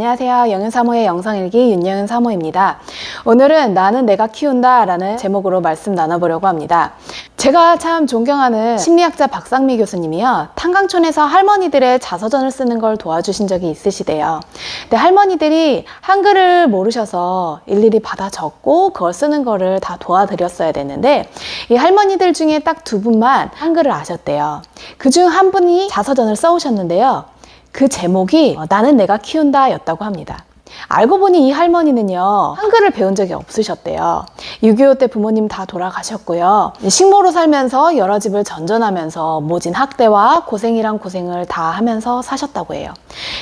안녕하세요. 영윤사모의 영상일기 윤영은 사모입니다. 오늘은 나는 내가 키운다 라는 제목으로 말씀 나눠보려고 합니다. 제가 참 존경하는 심리학자 박상미 교수님이요. 탄강촌에서 할머니들의 자서전을 쓰는 걸 도와주신 적이 있으시대요. 근데 할머니들이 한글을 모르셔서 일일이 받아 적고 그걸 쓰는 거를 다 도와드렸어야 됐는데 이 할머니들 중에 딱 두 분만 한글을 아셨대요. 그 중 한 분이 자서전을 써오셨는데요. 그 제목이 어, 나는 내가 키운다 였다고 합니다. 알고 보니 이 할머니는요, 한글을 배운 적이 없으셨대요. 6.25 때 부모님 다 돌아가셨고요. 식모로 살면서 여러 집을 전전하면서 모진 학대와 고생이란 고생을 다 하면서 사셨다고 해요.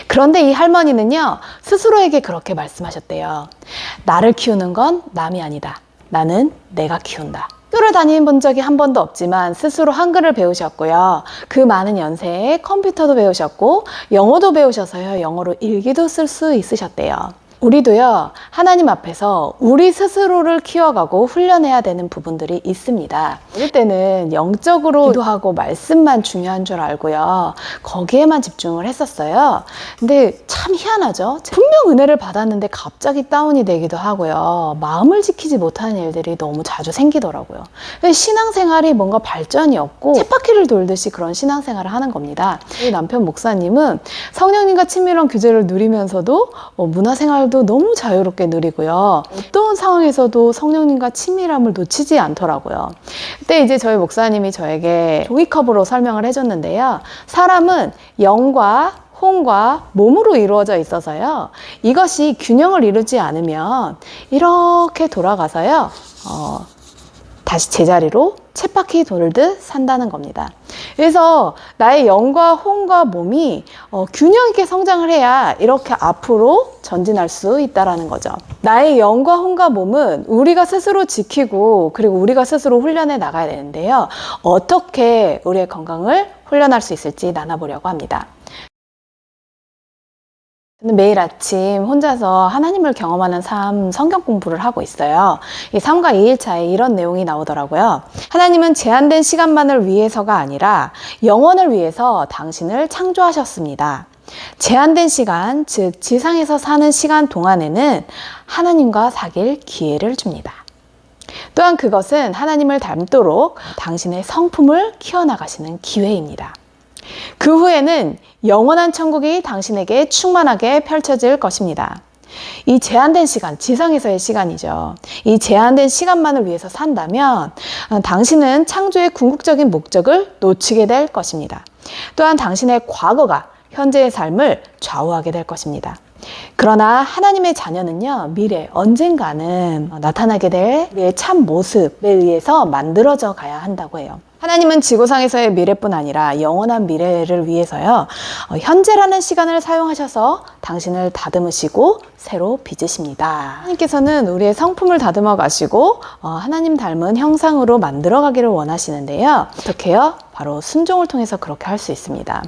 그런데 이 할머니는요, 스스로에게 그렇게 말씀하셨대요. 나를 키우는 건 남이 아니다. 나는 내가 키운다. 학교를 다닌 적이 한 번도 없지만 스스로 한글을 배우셨고요. 그 많은 연세에 컴퓨터도 배우셨고 영어도 배우셔서요. 영어로 일기도 쓸 수 있으셨대요. 우리도요, 하나님 앞에서 우리 스스로를 키워가고 훈련해야 되는 부분들이 있습니다. 어릴 때는 영적으로 기도하고 말씀만 중요한 줄 알고요. 거기에만 집중을 했었어요. 근데 참 희한하죠? 분명 은혜를 받았는데 갑자기 다운이 되기도 하고요. 마음을 지키지 못하는 일들이 너무 자주 생기더라고요. 신앙생활이 뭔가 발전이 없고 쳇바퀴를 돌듯이 그런 신앙생활을 하는 겁니다. 우리 남편 목사님은 성령님과 친밀한 교제를 누리면서도 어, 문화생활도 너무 자유롭게 누리고요. 어떤 상황에서도 성령님과 친밀함을 놓치지 않더라고요. 그때 이제 저희 목사님이 저에게 종이컵으로 설명을 해줬는데요. 사람은 영과 혼과 몸으로 이루어져 있어서요. 이것이 균형을 이루지 않으면 이렇게 돌아가서요. 어, 다시 제자리로 쳇바퀴 돌듯 산다는 겁니다. 그래서 나의 영과 혼과 몸이 어, 균형 있게 성장을 해야 이렇게 앞으로 전진할 수 있다라는 거죠. 나의 영과 혼과 몸은 우리가 스스로 지키고 그리고 우리가 스스로 훈련해 나가야 되는데요. 어떻게 우리의 건강을 훈련할 수 있을지 나눠보려고 합니다. 매일 아침 혼자서 하나님을 경험하는 삶 성경 공부를 하고 있어요. 이 3과 2일차에 이런 내용이 나오더라고요. 하나님은 제한된 시간만을 위해서가 아니라 영원을 위해서 당신을 창조하셨습니다. 제한된 시간, 즉 지상에서 사는 시간 동안에는 하나님과 사귈 기회를 줍니다. 또한 그것은 하나님을 닮도록 당신의 성품을 키워나가시는 기회입니다. 그 후에는 영원한 천국이 당신에게 충만하게 펼쳐질 것입니다. 이 제한된 시간, 지상에서의 시간이죠. 이 제한된 시간만을 위해서 산다면 어, 당신은 창조의 궁극적인 목적을 놓치게 될 것입니다. 또한 당신의 과거가 현재의 삶을 좌우하게 될 것입니다. 그러나 하나님의 자녀는요, 미래, 언젠가는 나타나게 될 참 모습에 의해서 만들어져 가야 한다고 해요. 하나님은 지구상에서의 미래뿐 아니라 영원한 미래를 위해서요, 어, 현재라는 시간을 사용하셔서 당신을 다듬으시고 새로 빚으십니다. 하나님께서는 우리의 성품을 다듬어 가시고 어, 하나님 닮은 형상으로 만들어 가기를 원하시는데요. 어떻게요? 바로 순종을 통해서 그렇게 할 수 있습니다.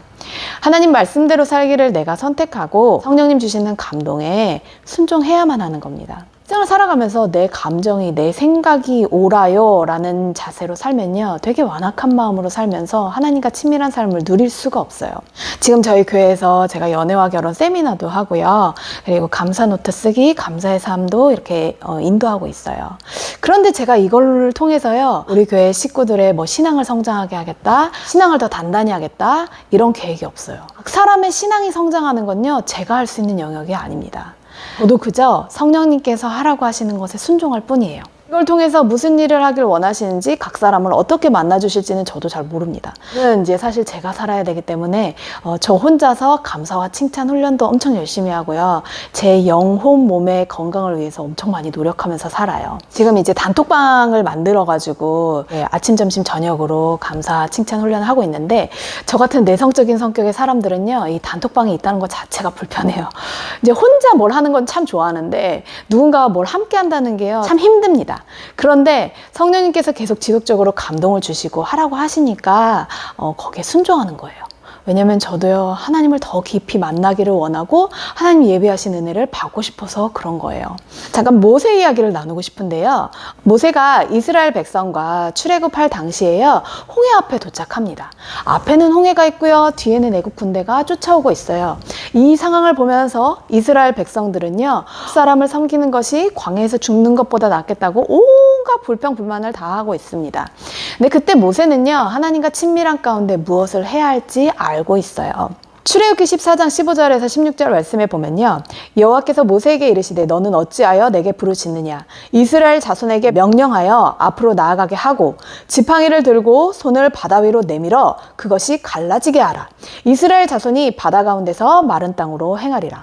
하나님 말씀대로 살기를 내가 선택하고 성령님 주시는 감동에 순종해야만 하는 겁니다. 생을 살아가면서 내 감정이 내 생각이 옳아요 라는 자세로 살면요 되게 완악한 마음으로 살면서 하나님과 친밀한 삶을 누릴 수가 없어요. 지금 저희 교회에서 제가 연애와 결혼 세미나도 하고요. 그리고 감사 노트 쓰기 감사의 삶도 이렇게 어, 인도하고 있어요. 그런데 제가 이걸 통해서요 우리 교회 식구들의 뭐 신앙을 성장하게 하겠다 신앙을 더 단단히 하겠다 이런 계획이 없어요. 사람의 신앙이 성장하는 건요 제가 할 수 있는 영역이 아닙니다 저도 그저 성령님께서 하라고 하시는 것에 순종할 뿐이에요. 이걸 통해서 무슨 일을 하길 원하시는지 각 사람을 어떻게 만나주실지는 저도 잘 모릅니다. 저는 이제 사실 제가 살아야 되기 때문에 어, 저 혼자서 감사와 칭찬 훈련도 엄청 열심히 하고요. 제 영혼 몸의 건강을 위해서 엄청 많이 노력하면서 살아요. 지금 이제 단톡방을 만들어가지고 예, 아침, 점심, 저녁으로 감사, 칭찬 훈련을 하고 있는데 저 같은 내성적인 성격의 사람들은요, 이 단톡방이 있다는 것 자체가 불편해요. 이제 혼자 뭘 하는 건 참 좋아하는데 누군가와 뭘 함께 한다는 게요, 참 힘듭니다. 그런데 성령님께서 계속 지속적으로 감동을 주시고 하라고 하시니까 어, 거기에 순종하는 거예요. 왜냐면 저도요, 하나님을 더 깊이 만나기를 원하고 하나님 예배하신 은혜를 받고 싶어서 그런 거예요. 잠깐 모세 이야기를 나누고 싶은데요. 모세가 이스라엘 백성과 출애굽할 당시에요, 홍해 앞에 도착합니다. 앞에는 홍해가 있고요, 뒤에는 애국 군대가 쫓아오고 있어요. 이 상황을 보면서 이스라엘 백성들은요, 사람을 섬기는 것이 광야에서 죽는 것보다 낫겠다고 온갖 불평 불만을 다 하고 있습니다. 근데 그때 모세는요, 하나님과 친밀한 가운데 무엇을 해야 할지 알고 있어요. 출애굽기 14장 15절에서 16절 말씀에 보면요. 여호와께서 모세에게 이르시되 너는 어찌하여 내게 부르짖느냐 이스라엘 자손에게 명령하여 앞으로 나아가게 하고 지팡이를 들고 손을 바다 위로 내밀어 그것이 갈라지게 하라 이스라엘 자손이 바다 가운데서 마른 땅으로 행하리라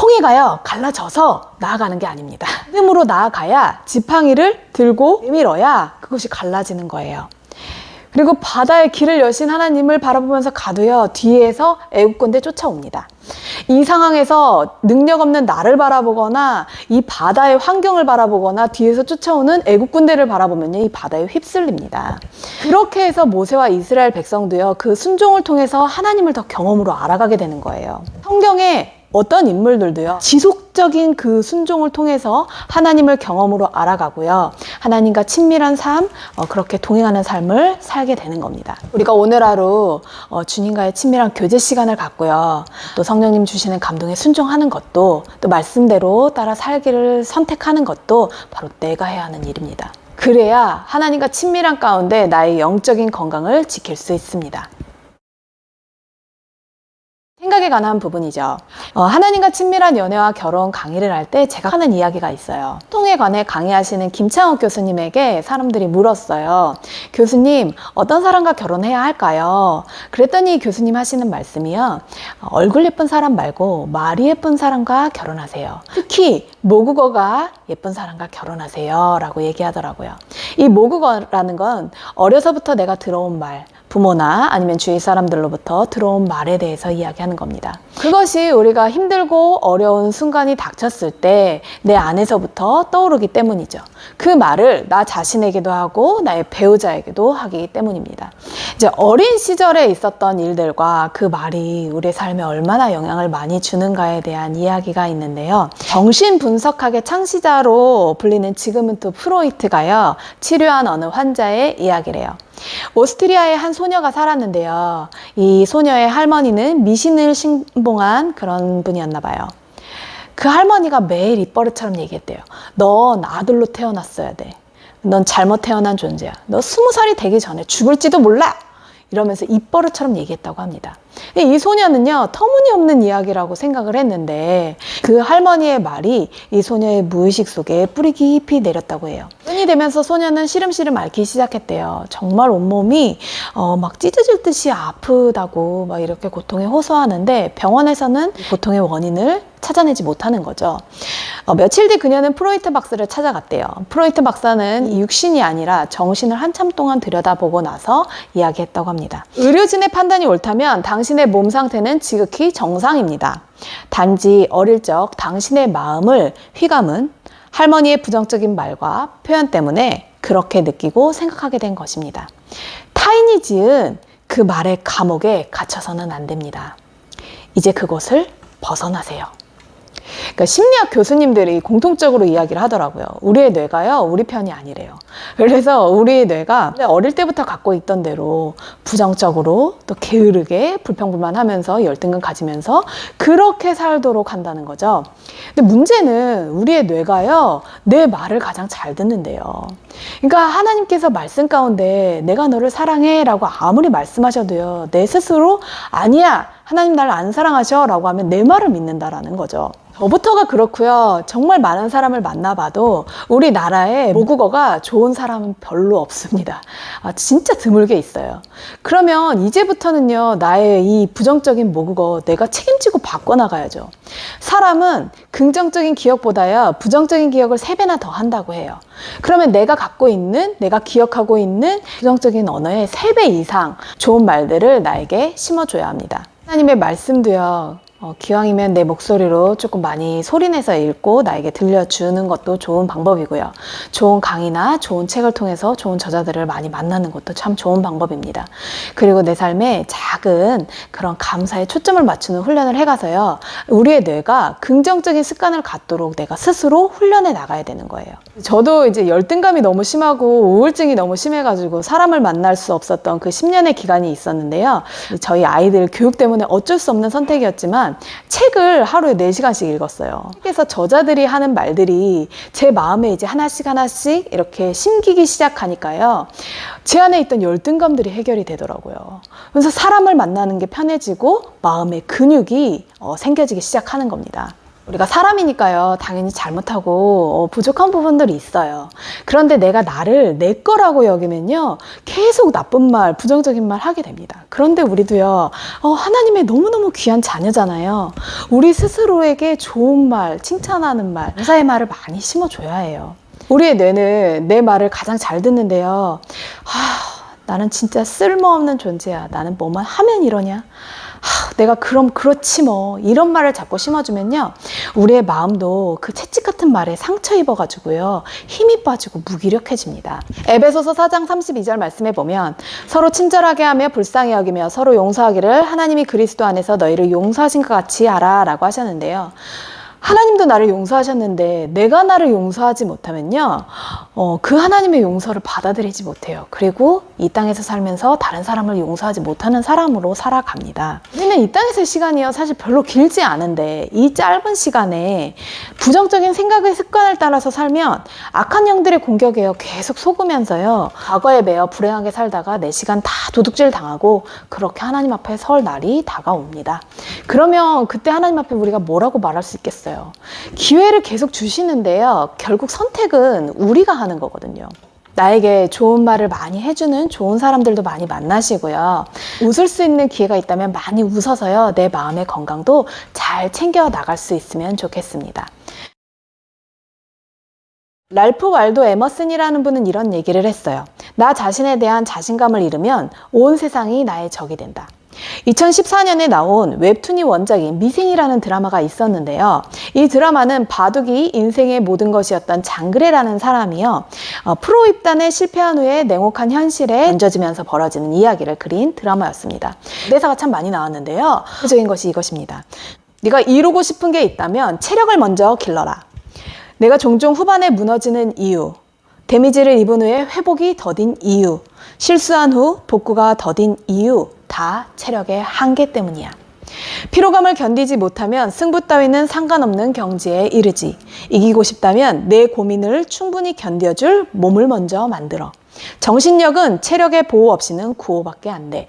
홍해가요 갈라져서 나아가는 게 아닙니다. 믿음으로 나아가야 지팡이를 들고 내밀어야 그것이 갈라지는 거예요. 그리고 바다의 길을 여신 하나님을 바라보면서 가도요 뒤에서 애국군대 쫓아옵니다. 이 상황에서 능력 없는 나를 바라보거나 이 바다의 환경을 바라보거나 뒤에서 쫓아오는 애국군대를 바라보면요 이 바다에 휩쓸립니다. 그렇게 해서 모세와 이스라엘 백성도요 그 순종을 통해서 하나님을 더 경험으로 알아가게 되는 거예요. 성경에 어떤 인물들도요, 지속적인 그 순종을 통해서 하나님을 경험으로 알아가고요, 하나님과 친밀한 삶, 어, 그렇게 동행하는 삶을 살게 되는 겁니다. 우리가 오늘 하루 어, 주님과의 친밀한 교제 시간을 갖고요, 또 성령님 주시는 감동에 순종하는 것도, 또 말씀대로 따라 살기를 선택하는 것도 바로 내가 해야 하는 일입니다. 그래야 하나님과 친밀한 가운데 나의 영적인 건강을 지킬 수 있습니다. 생각에 관한 부분이죠. 어, 하나님과 친밀한 연애와 결혼 강의를 할 때 제가 하는 이야기가 있어요. 통에 관해 강의하시는 김창욱 교수님에게 사람들이 물었어요. 교수님, 어떤 사람과 결혼해야 할까요? 그랬더니 교수님 하시는 말씀이요. 어, 얼굴 예쁜 사람 말고 말이 예쁜 사람과 결혼하세요. 특히 모국어가 예쁜 사람과 결혼하세요. 라고 얘기하더라고요. 이 모국어라는 건 어려서부터 내가 들어온 말, 부모나 아니면 주위 사람들로부터 들어온 말에 대해서 이야기하는 겁니다. 그것이 우리가 힘들고 어려운 순간이 닥쳤을 때 내 안에서부터 떠오르기 때문이죠. 그 말을 나 자신에게도 하고 나의 배우자에게도 하기 때문입니다. 이제 어린 시절에 있었던 일들과 그 말이 우리의 삶에 얼마나 영향을 많이 주는가에 대한 이야기가 있는데요. 정신 분석학의 창시자로 불리는 지금은 또 프로이트가요. 치료한 어느 환자의 이야기래요. 오스트리아의 한 소녀가 살았는데요. 이 소녀의 할머니는 미신을 신봉한 그런 분이었나 봐요. 그 할머니가 매일 입버릇처럼 얘기했대요. 넌 아들로 태어났어야 돼. 넌 잘못 태어난 존재야. 너 스무 살이 되기 전에 죽을지도 몰라. 이러면서 입버릇처럼 얘기했다고 합니다. 이 소녀는요, 터무니없는 이야기라고 생각을 했는데 그 할머니의 말이 이 소녀의 무의식 속에 뿌리 깊이 내렸다고 해요. 끈이 되면서 소녀는 시름시름 앓기 시작했대요. 정말 온몸이 어, 막 찢어질 듯이 아프다고 막 이렇게 고통에 호소하는데 병원에서는 고통의 원인을 찾아내지 못하는 거죠. 어, 며칠 뒤 그녀는 프로이트 박사를 찾아갔대요. 프로이트 박사는 이 육신이 아니라 정신을 한참 동안 들여다보고 나서 이야기했다고 합니다. 의료진의 판단이 옳다면 당신의 몸 상태는 지극히 정상입니다. 단지 어릴 적 당신의 마음을 휘감은 할머니의 부정적인 말과 표현 때문에 그렇게 느끼고 생각하게 된 것입니다. 타인이 지은 그 말의 감옥에 갇혀서는 안 됩니다. 이제 그곳을 벗어나세요. 그러니까 심리학 교수님들이 공통적으로 이야기를 하더라고요. 우리의 뇌가요, 우리 편이 아니래요. 그래서 우리의 뇌가 어릴 때부터 갖고 있던 대로 부정적으로 또 게으르게 불평불만하면서 열등감 가지면서 그렇게 살도록 한다는 거죠. 근데 문제는 우리의 뇌가요, 내 말을 가장 잘 듣는데요. 그러니까 하나님께서 말씀 가운데 내가 너를 사랑해라고 아무리 말씀하셔도요, 내 스스로 아니야, 하나님 나를 안 사랑하셔 라고 하면 내 말을 믿는다라는 거죠. 저부터가 그렇고요. 정말 많은 사람을 만나봐도 우리나라에 모국어가 좋은 사람은 별로 없습니다. 아, 진짜 드물게 있어요. 그러면 이제부터는요, 나의 이 부정적인 모국어 내가 책임지고 바꿔나가야죠. 사람은 긍정적인 기억보다요, 부정적인 기억을 세배나더 한다고 해요. 그러면 내가 갖고 있는, 내가 기억하고 있는 부정적인 언어의 세 배 이상 좋은 말들을 나에게 심어줘야 합니다. 하나님의 말씀도요, 어, 기왕이면 내 목소리로 조금 많이 소리내서 읽고 나에게 들려주는 것도 좋은 방법이고요. 좋은 강의나 좋은 책을 통해서 좋은 저자들을 많이 만나는 것도 참 좋은 방법입니다. 그리고 내 삶에 작은 그런 감사에 초점을 맞추는 훈련을 해가서요. 우리의 뇌가 긍정적인 습관을 갖도록 내가 스스로 훈련해 나가야 되는 거예요. 저도 이제 열등감이 너무 심하고 우울증이 너무 심해가지고 사람을 만날 수 없었던 그 10년의 기간이 있었는데요. 저희 아이들 교육 때문에 어쩔 수 없는 선택이었지만 책을 하루에 4시간씩 읽었어요. 책에서 저자들이 하는 말들이 제 마음에 이제 하나씩 하나씩 이렇게 심기기 시작하니까요. 제 안에 있던 열등감들이 해결이 되더라고요. 그래서 사람을 만나는 게 편해지고 마음의 근육이 어, 생겨지기 시작하는 겁니다. 우리가 사람이니까요, 당연히 잘못하고 어, 부족한 부분들이 있어요. 그런데 내가 나를 내 거라고 여기면요, 계속 나쁜 말, 부정적인 말 하게 됩니다. 그런데 우리도요, 어, 하나님의 너무너무 귀한 자녀잖아요. 우리 스스로에게 좋은 말, 칭찬하는 말, 감사의 말을 많이 심어줘야 해요. 우리의 뇌는 내 말을 가장 잘 듣는데요. 하, 나는 진짜 쓸모없는 존재야. 나는 뭐만 하면 이러냐? 하, 내가 그럼 그렇지 뭐. 이런 말을 자꾸 심어주면요. 우리의 마음도 그 채찍 같은 말에 상처 입어가지고요. 힘이 빠지고 무기력해집니다. 에베소서 4장 32절 말씀에 보면 서로 친절하게 하며 불쌍히 여기며 서로 용서하기를 하나님이 그리스도 안에서 너희를 용서하신 것 같이 하라 라고 하셨는데요 하나님도 나를 용서하셨는데 내가 나를 용서하지 못하면요, 어, 그 하나님의 용서를 받아들이지 못해요. 그리고 이 땅에서 살면서 다른 사람을 용서하지 못하는 사람으로 살아갑니다. 우리는 이 땅에서의 시간이요, 사실 별로 길지 않은데 이 짧은 시간에 부정적인 생각의 습관을 따라서 살면 악한 영들의 공격에요 계속 속으면서요, 과거에 매여 불행하게 살다가 내 시간 다 도둑질 당하고 그렇게 하나님 앞에 설 날이 다가옵니다. 그러면 그때 하나님 앞에 우리가 뭐라고 말할 수 있겠어요? 기회를 계속 주시는데요. 결국 선택은 우리가 하는 거거든요. 나에게 좋은 말을 많이 해주는 좋은 사람들도 많이 만나시고요. 웃을 수 있는 기회가 있다면 많이 웃어서요. 내 마음의 건강도 잘 챙겨 나갈 수 있으면 좋겠습니다. 랄프 왈도 에머슨이라는 분은 이런 얘기를 했어요. 나 자신에 대한 자신감을 잃으면 온 세상이 나의 적이 된다. 2014년에 나온 웹툰이 원작인 미생이라는 드라마가 있었는데요. 이 드라마는 바둑이 인생의 모든 것이었던 장그레라는 사람이요. 어, 프로 입단에 실패한 후에 냉혹한 현실에 던져지면서 벌어지는 이야기를 그린 드라마였습니다. 대사가 참 많이 나왔는데요. 대표적인 것이 이것입니다. 네가 이루고 싶은 게 있다면 체력을 먼저 길러라. 내가 종종 후반에 무너지는 이유, 데미지를 입은 후에 회복이 더딘 이유, 실수한 후 복구가 더딘 이유, 다 체력의 한계 때문이야. 피로감을 견디지 못하면 승부 따위는 상관없는 경지에 이르지. 이기고 싶다면 내 고민을 충분히 견뎌줄 몸을 먼저 만들어. 정신력은 체력의 보호 없이는 구호밖에 안 돼.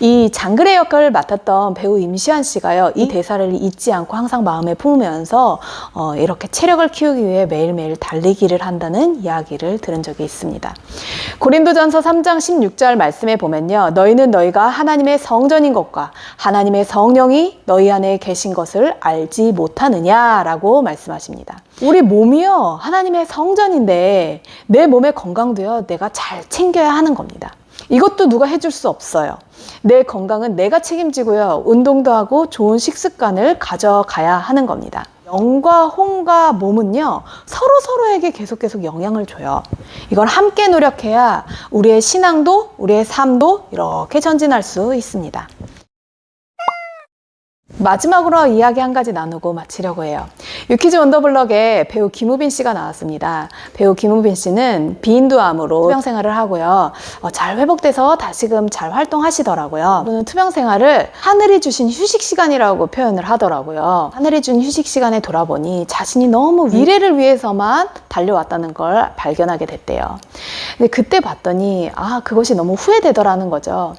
이 장그래 역할을 맡았던 배우 임시완 씨가요, 이 대사를 잊지 않고 항상 마음에 품으면서 어, 이렇게 체력을 키우기 위해 매일매일 달리기를 한다는 이야기를 들은 적이 있습니다. 고린도전서 3장 16절 말씀에 보면요, 너희는 너희가 하나님의 성전인 것과 하나님의 성령이 너희 안에 계신 것을 알지 못하느냐라고 말씀하십니다. 우리 몸이요, 하나님의 성전인데 내 몸의 건강도요, 내가 잘 챙겨야 하는 겁니다. 이것도 누가 해줄 수 없어요. 내 건강은 내가 책임지고요. 운동도 하고 좋은 식습관을 가져가야 하는 겁니다. 영과 혼과 몸은요, 서로 서로에게 계속 계속 영향을 줘요. 이걸 함께 노력해야 우리의 신앙도, 우리의 삶도 이렇게 전진할 수 있습니다. 마지막으로 이야기 한 가지 나누고 마치려고 해요. 유키즈 원더블럭에 배우 김우빈 씨가 나왔습니다. 배우 김우빈 씨는 비인두암으로 투병 생활을 하고요. 어, 잘 회복돼서 다시금 잘 활동하시더라고요. 그는 투병 생활을 하늘이 주신 휴식 시간이라고 표현을 하더라고요. 하늘이 준 휴식 시간에 돌아보니 자신이 너무 미래를 위해서만 달려왔다는 걸 발견하게 됐대요. 근데 그때 봤더니 아 그것이 너무 후회되더라는 거죠.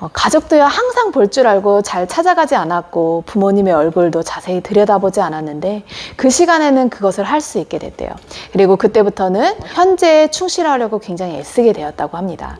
어, 가족도요 항상 볼 줄 알고 잘 찾아가지 않았고 부모님의 얼굴도 자세히 들여다보지 않았는데 그 시간에는 그것을 할 수 있게 됐대요. 그리고 그때부터는 현재에 충실하려고 굉장히 애쓰게 되었다고 합니다.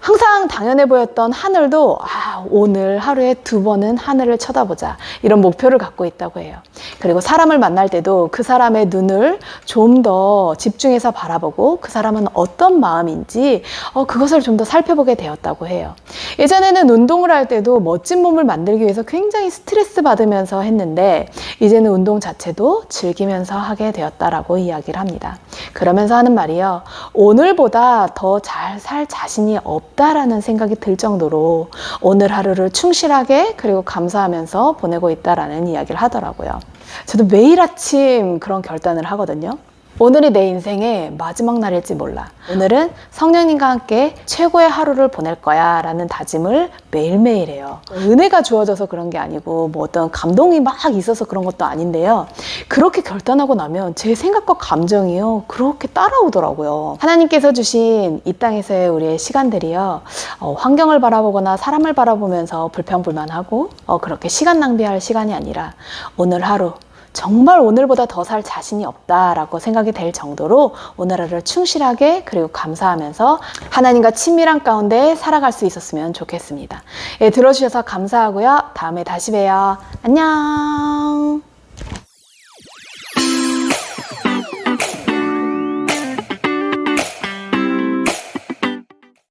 항상 당연해 보였던 하늘도 아, 오늘 하루에 두 번은 하늘을 쳐다보자 이런 목표를 갖고 있다고 해요. 그리고 사람을 만날 때도 그 사람의 눈을 좀 더 집중해서 바라보고 그 사람은 어떤 마음인지 어, 그것을 좀 더 살펴보게 되었다고 해요. 예전에는 운동을 할 때도 멋진 몸을 만들기 위해서 굉장히 스트레스 받으면서 했는데 이제는 운동 자체도 즐기면서 하게 되었다라고 이야기를 합니다. 그러면서 하는 말이요. 오늘보다 더 잘 살 자신이 없다라는 생각이 들 정도로 오늘 하루를 충실하게 그리고 감사하면서 보내고 있다라는 이야기를 하더라고요. 저도 매일 아침 그런 결단을 하거든요. 오늘이 내 인생의 마지막 날일지 몰라. 오늘은 성령님과 함께 최고의 하루를 보낼 거야 라는 다짐을 매일매일 해요. 은혜가 주어져서 그런 게 아니고 뭐 어떤 감동이 막 있어서 그런 것도 아닌데요. 그렇게 결단하고 나면 제 생각과 감정이요. 그렇게 따라오더라고요. 하나님께서 주신 이 땅에서의 우리의 시간들이요. 어, 환경을 바라보거나 사람을 바라보면서 불평불만하고 어, 그렇게 시간 낭비할 시간이 아니라 오늘 하루 정말 오늘보다 더 살 자신이 없다라고 생각이 될 정도로 오늘 하루를 충실하게 그리고 감사하면서 하나님과 친밀한 가운데 살아갈 수 있었으면 좋겠습니다. 예, 들어주셔서 감사하고요. 다음에 다시 봬요. 안녕.